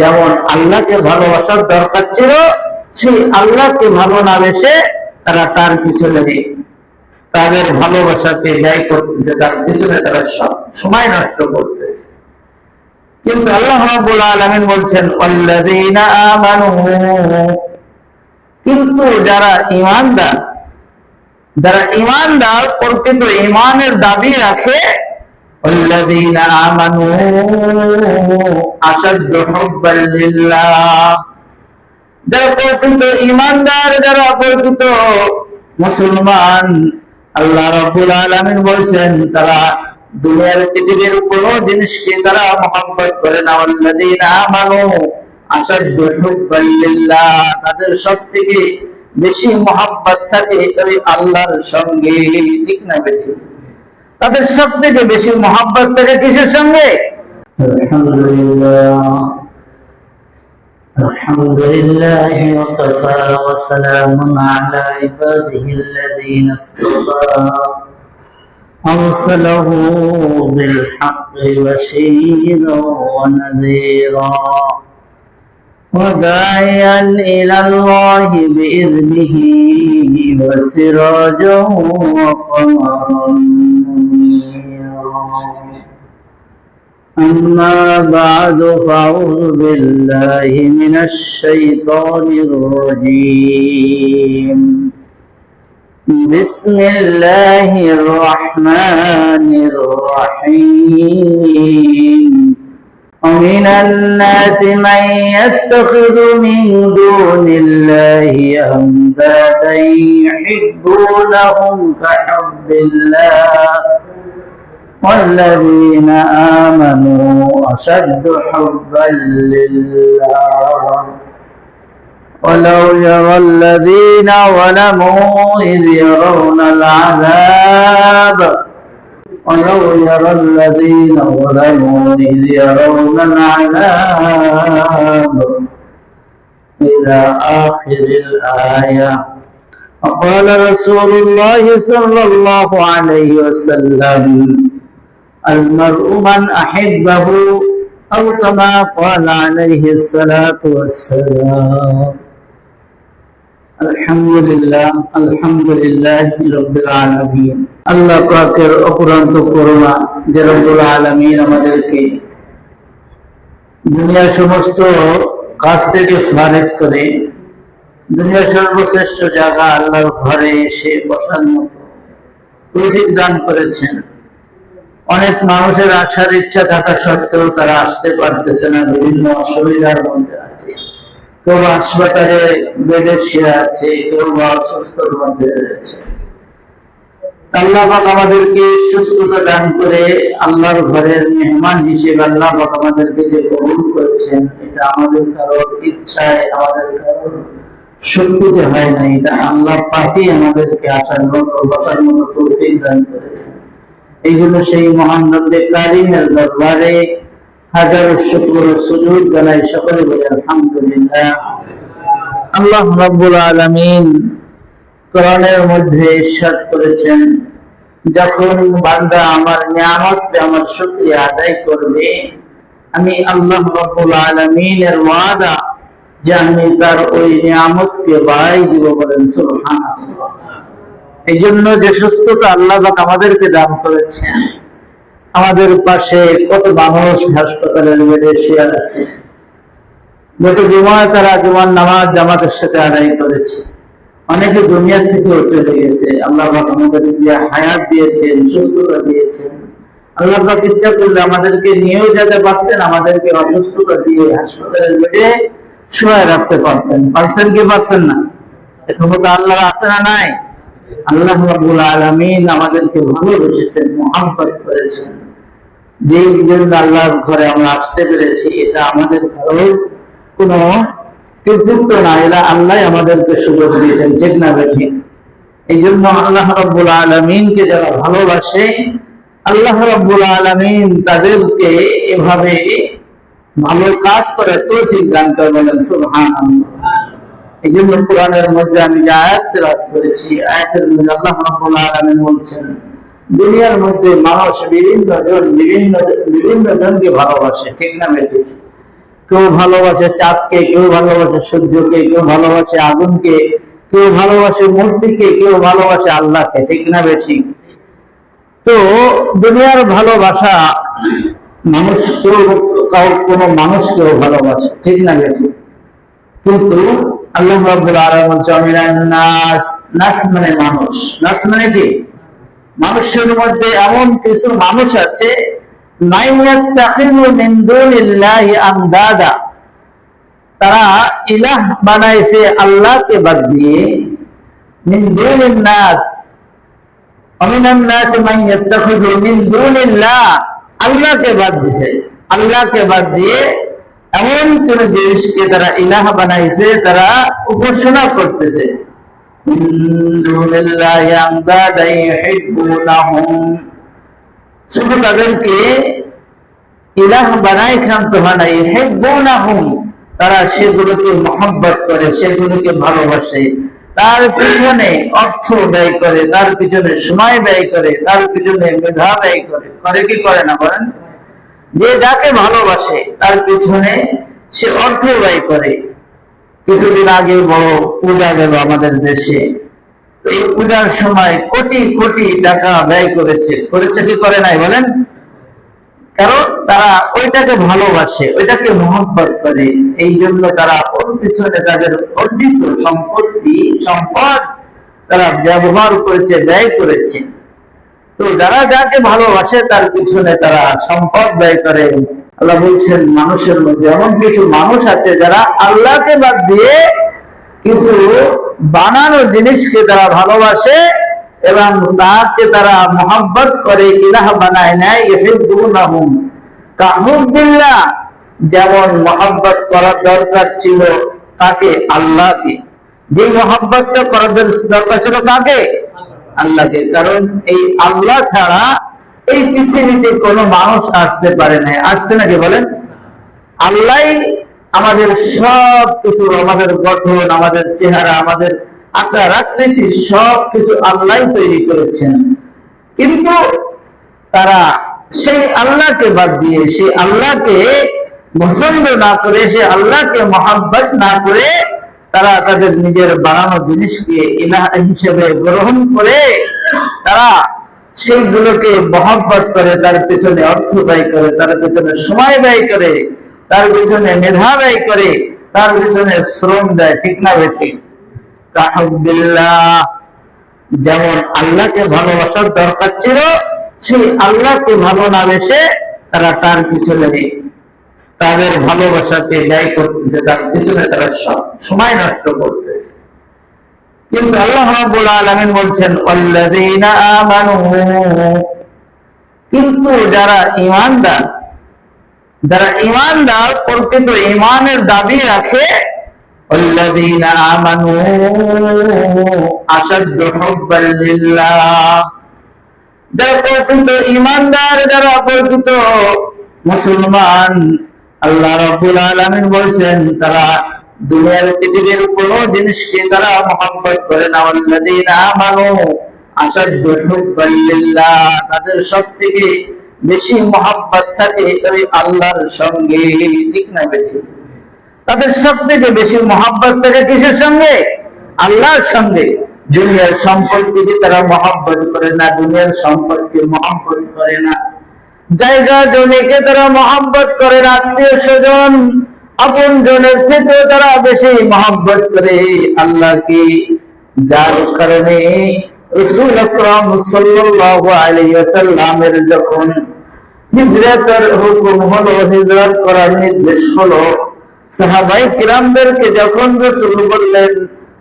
যেমন আল্লাহকে ভালোবাসার দরকার ছিল, সেই আল্লাহকে ভালো না বেসে তারা তার পিছনে তাদের ভালোবাসাকে ব্যয় করতেছে, তার পিছনে তারা সব সময় নষ্ট করতেছে। কিন্তু আল্লাহ রাব্বুল আলামিন বলছেন আল্লাযীনা আমানু কিন্তু যারা ঈমানদার যারা ঈমানদার প্রকৃত ঈমানের দাবি রাখে আল্লাযীনা আমানু আশাদ্দু হুব্বান লিল্লাহ যারা ঈমানদার, যারা মুসলমান, আল্লাহ তারা দুনিয়ার পৃথিবীর কোন জিনিসকে তারা করে না। বেশি মহব্বত থাকে আল্লাহর সঙ্গে, ঠিক না বেশি তাদের সব থেকে বেশি মহব্বত থাকে কিসের সঙ্গে আলহামদুলিল্লাহ الحمد لله وكفى وسلام على عباده الذين اصطفى أرسله بالحق بشيرا ونذيرا وداعيا إلى الله بإذنه وسراجا وقمرا أما بعد فأعوذ بالله من الشيطان الرجيم. بسم الله الرحمن الرحيم. ومن الناس من يتخذ من دون الله أندادا يحبونهم كحب الله. والذين آمنوا أشد حبا لله. ولو يرى الذين ظلموا إذ يرون العذاب. ولو يرى الذين ظلموا إذ يرون العذاب. إلى آخر الآية. وقال رسول الله صلى الله عليه وسلم المرء من أحبه أو كما قال عليه الصلاة والسلام আলহামদুলিল্লাহ আলহামদুলিল্লাহ রব্বিল আলামিন আল্লাহ পাকের অপুরান্ত করুণা যে রব্বুল আলামিন আমাদেরকে দুনিয়ার সমস্ত কাজ থেকে ফারেক করে দুনিয়ার সর্বশ্রেষ্ঠ জায়গা আল্লাহর ঘরে এসে বসার মতো তৌফিক দান করেছেন অনেক মানুষের আসার ইচ্ছা থাকা সত্ত্বেও তারা আসতে পারতেছে না, বিভিন্ন অসুবিধার মধ্যে আছে। কেউ হাসপাতালে বেডে শুয়ে আছে, কেউ বা অসুস্থর মধ্যে রয়েছে। আল্লাহ পাক আমাদেরকে সুস্থতা দান করে আল্লাহর ঘরের মেহমান হিসেবে আমাদেরকে যে করেছেন, এটা আমাদের কারোর ইচ্ছায়, আমাদের কারোর শক্তিতে হয় না। এটা আল্লাহ পাকই আমাদেরকে আসার মতো বসার মতো তৌফিক দান করেছেন। এই জন্য সেই মহান কারিমের দরবারে হাজারো শুকর সুজুদ জানাই সকলে বলে, আলহামদুলিল্লাহ। আল্লাহ রাব্বুল আলামিন কোরআনের মধ্যে ইরশাদ করেছেন, যখন বান্দা আমার নিয়ামত, আমার শুকরিয়া আদায় করবে, আমি আল্লাহ রাব্বুল আলামিনের ওয়াদা যে আমি তার ওই নিয়ামতকে বাড়াই দিব বলেন, সুবহানাল্লাহ। এই জন্য যে সুস্থতা আল্লাহ আমাদেরকে দান করেছেন আমাদের পাশে কত মানুষ হাসপাতালের বেডে শুয়ে আছে। গত জুমায় তারা জুমার নামাজ সাথে আদায় করেছে। অনেকে দুনিয়ার থেকেও চলে গেছে। আল্লাহ আমাদেরকে হায়াত দিয়েছেন, সুস্থতা দিয়েছেন। আল্লাহ ইচ্ছা করলে আমাদেরকে নিয়েও যেতে পারতেন, আমাদেরকে অসুস্থতা দিয়ে হাসপাতালের বেডে শুয়ে রাখতে পারতেন। পারতেন কি পারতেন না? এখন তো আল্লাহ আছে না নাই? আল্লাহ রাব্বুল আলামিন আমাদেরকে ভালোবেসেছেন মোহাম্মত করেছেন। যেই জন্য আল্লাহর ঘরে আমরা আসতে পেরেছি, এটা আমাদের কারোর কোনো কৃতিত্ব না এরা আল্লাহ আমাদেরকে সুযোগ দিয়েছেন, ঠিক না ঠিক? এই জন্য আল্লাহ রব্বুল আলমিনকে যারা ভালোবাসে, আল্লাহ রব্বুল আলমিন তাদেরকে এভাবে ভালো কাজ করে তৌফিক দান করে বলেন সুবহান এই জন্য কোরআনের মধ্যে আমি আয়াত করেছি, আয়াতের মধ্যে আল্লাহ রাব্বুল আলামিন বলছেন, দুনিয়ার মধ্যে মানুষ বিভিন্ন জন, বিভিন্ন বিভিন্ন জনকে ভালোবাসে। ঠিক না কেউ ভালোবাসে চাঁদকে, কেউ ভালোবাসে সূর্যকে, কেউ ভালোবাসে আগুনকে, কেউ ভালোবাসে মূর্তিকে, কেউ ভালোবাসে আল্লাহকে। ঠিক না বেঠি তো দুনিয়ার ভালোবাসা মানুষ কেউ কোনো মানুষকেও ভালোবাসে। ঠিক না বেঠি কিন্তু আল্লাহ রাব্বুল আলামিন নাস। নাস মানে মানুষ। নাস মানে কি? মানুষের মধ্যে এমন কিছু মানুষ আছে, মিন দুনিল্লাহি তারা ইলাহ বানাইছে আল্লাহকে বাদ দিয়ে। মিন দুনিন নাস। অমিনান নাস মাইয়াত্তাখিযু মিন দুনিল্লাহ। আল্লাহকে বাদ দিছে। আল্লাহকে বাদ দিয়ে এমন কোন জিনিসকে তারা ইলাহ বানাইছে, তারা উপাসনা করতেছে। তাদেরকে ইলাহ বানাই তারা সেগুলোকে মহব্বত করে, সেগুলোকে ভালোবাসে। তার পিছনে অর্থ ব্যয় করে, তার পিছনে সময় ব্যয় করে, তার পিছনে মেধা ব্যয় করে। করে কি, করে না বলেন যে যাকে ভালোবাসে, তার পিছনে সে অর্থ ব্যয় করে। কিছুদিন আগে বড় পূজা গেল আমাদের দেশে। এই পূজার সময় কোটি কোটি টাকা ব্যয় করেছে। করেছে কি করে নাই বলেন? কারণ তারা ওইটাকে ভালোবাসে, ওইটাকে মহব্বত করে। এই জন্য তারা ওর পিছনে তাদের অর্জিত সম্পত্তি, সম্পদ তারা ব্যবহার করেছে, ব্যয় করেছে। তো যারা যাকে ভালোবাসে তার পিছনে তারা সম্পদ ব্যয় করে। আল্লাহ বলছেন, মানুষের মধ্যে এমন কিছু মানুষ আছে যারা আল্লাহকে বাদ দিয়ে কিছু বানানো জিনিসকে তারা ভালোবাসে এবং তাকে তারা মোহাব্বত করে, ইলাহ বানায় নেয় কাহুবিল্লাহ যেমন মোহাব্বত করার দরকার ছিল তাকে আল্লাহকে। যে মোহাব্বতটা করার দরকার ছিল কাকে আল্লাহকে। কারণ এই আল্লাহ ছাড়া এই পৃথিবীতে কোনো মানুষ আসতে পারে না। আসছে নাকি বলেন? আল্লাহ আমাদের সব কিছু, আমাদের গঠন, আমাদের চেহারা, আমাদের আকার, আকৃতি, সব কিছু আল্লাহ তৈরি করেছেন। কিন্তু তারা সেই আল্লাহকে বাদ দিয়ে, সেই আল্লাহকে পছন্দ না করে সে আল্লাহকে মহাব্বত না করে তারা তাদের নিজের বানানো জিনিসকে ইলাহ হিসেবে গ্রহণ করে, তারা সেইগুলোকে মহব্বত করে, তার পেছনে অর্থ ব্যয় করে, তার পেছনে সময় ব্যয় করে, তার পিছনে মেধা ব্যয় করে, তার পিছনে শ্রম দেয়, ঠিক না কাহবিল্লাহ যেমন আল্লাহকে ভালোবাসার দরকার ছিল, সেই আল্লাহকে ভালো না বেসে তারা তার পিছনে তাদের ভালোবাসাকে ব্যয় করতেছে তার পিছনে তারা সব সময় নষ্ট করতেছে কিন্তু আল্লাহ রাব্বুল আলামিন বলছেন আল্লাযীনা আমানু কিন্তু যারা ঈমানদার যারা ঈমানদার কিন্তু ঈমানের দাবি রাখে আল্লাযীনা আমানু আশাদ্দু হুব্বাল লিল্লাহ। যারা কিন্তু ঈমানদার, যারা অপরিচিত মুসলমান আল্লাহ রাব্বুল আলামিন বলছেন, তারা দুনিয়ার পৃথিবীর কোন জিনিসকে তারা মহব্বত করে না। আল্লাযীনা আমানু আশাদ্দু হুব্বান লিল্লাহ, তাদের সবথেকে বেশি মহব্বত থাকে ওই আল্লাহর সঙ্গে, ঠিক না বেঠিক? তাদের সব থেকে বেশি মহাব্বত থাকে কিসের সঙ্গে? আল্লাহর সঙ্গে। দুনিয়ার সম্পর্ককে তারা মহাব্বত করে না, দুনিয়ার সম্পর্কে মহাব্বত করে না। জায়গা জমিকে তারা মহাব্বত করে আত্মীয় স্বজন আপন জনের থেকেও তারা বেশি মহাব্বত করে। আল্লাহকে যার কারণে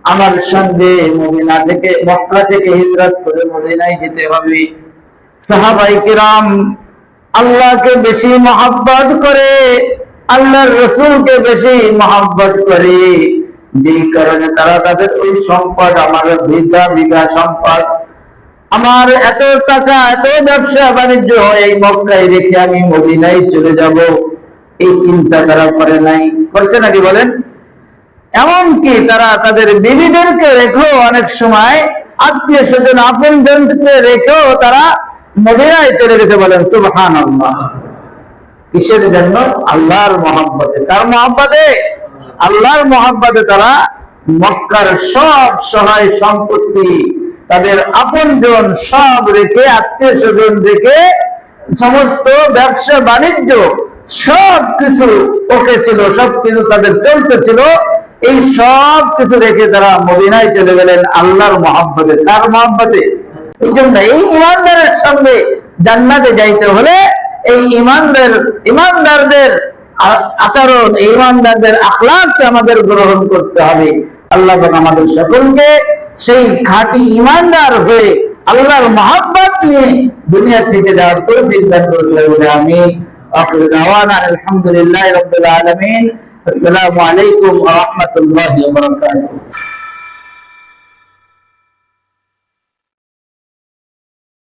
আমার সঙ্গে থেকে, মক্কা থেকে হিজরত করে মদিনায় যেতে হবে সাহাবাই কিরাম আল্লাহকে বেশি মহাব্বত করে, আল্লাহর রসুলকে বেশি মহাব্বত করে। যে কারণে তারা তাদের ওই সম্পদ, আমার বিঘা বিঘা সম্পদ, আমার এত টাকা, এত ব্যবসা বাণিজ্য এই মক্কায় রেখে আমি মদিনায় চলে যাব। এই চিন্তা তারা করে নাই। করছে নাকি বলেন? এমনকি তারা তাদের বিবিদেরকে রেখেও অনেক সময় আত্মীয় স্বজন আপন জনকে রেখেও তারা মদিনায় চলে গেছে বলেন সুবহান কিসের জন্য? আল্লাহর মহাব্বতে। কার মহাব্বতে? আল্লাহর মহাব্বতে তারা মক্কার সব সহায় সম্পত্তি, তাদের আপন আপনজন সব রেখে, আত্মীয় স্বজন রেখে, সমস্ত ব্যবসা, বাণিজ্য সব কিছু ওকে ছিল সব কিছু তাদের চলতে ছিল। এই সব কিছু রেখে তারা মদিনায় চলে গেলেন আল্লাহর মহাব্বতে। কার মহাব্বতে? ইমানদারের সঙ্গে জান্নাতে যাইতে হলে এই ইমানদার, ইমানদারদের আচরণ ইমানদারদের আমাদের গ্রহণ করতে হবে। আল্লাহ আমাদের সকলকে সেই খাঁটি ইমানদার হয়ে আল্লাহর মহাব্বত নিয়ে দুনিয়া থেকে যাওয়ার আমি। আখির আলহামদুলিল্লাহ রাব্বিল আলামিন। আসসালামু আলাইকুম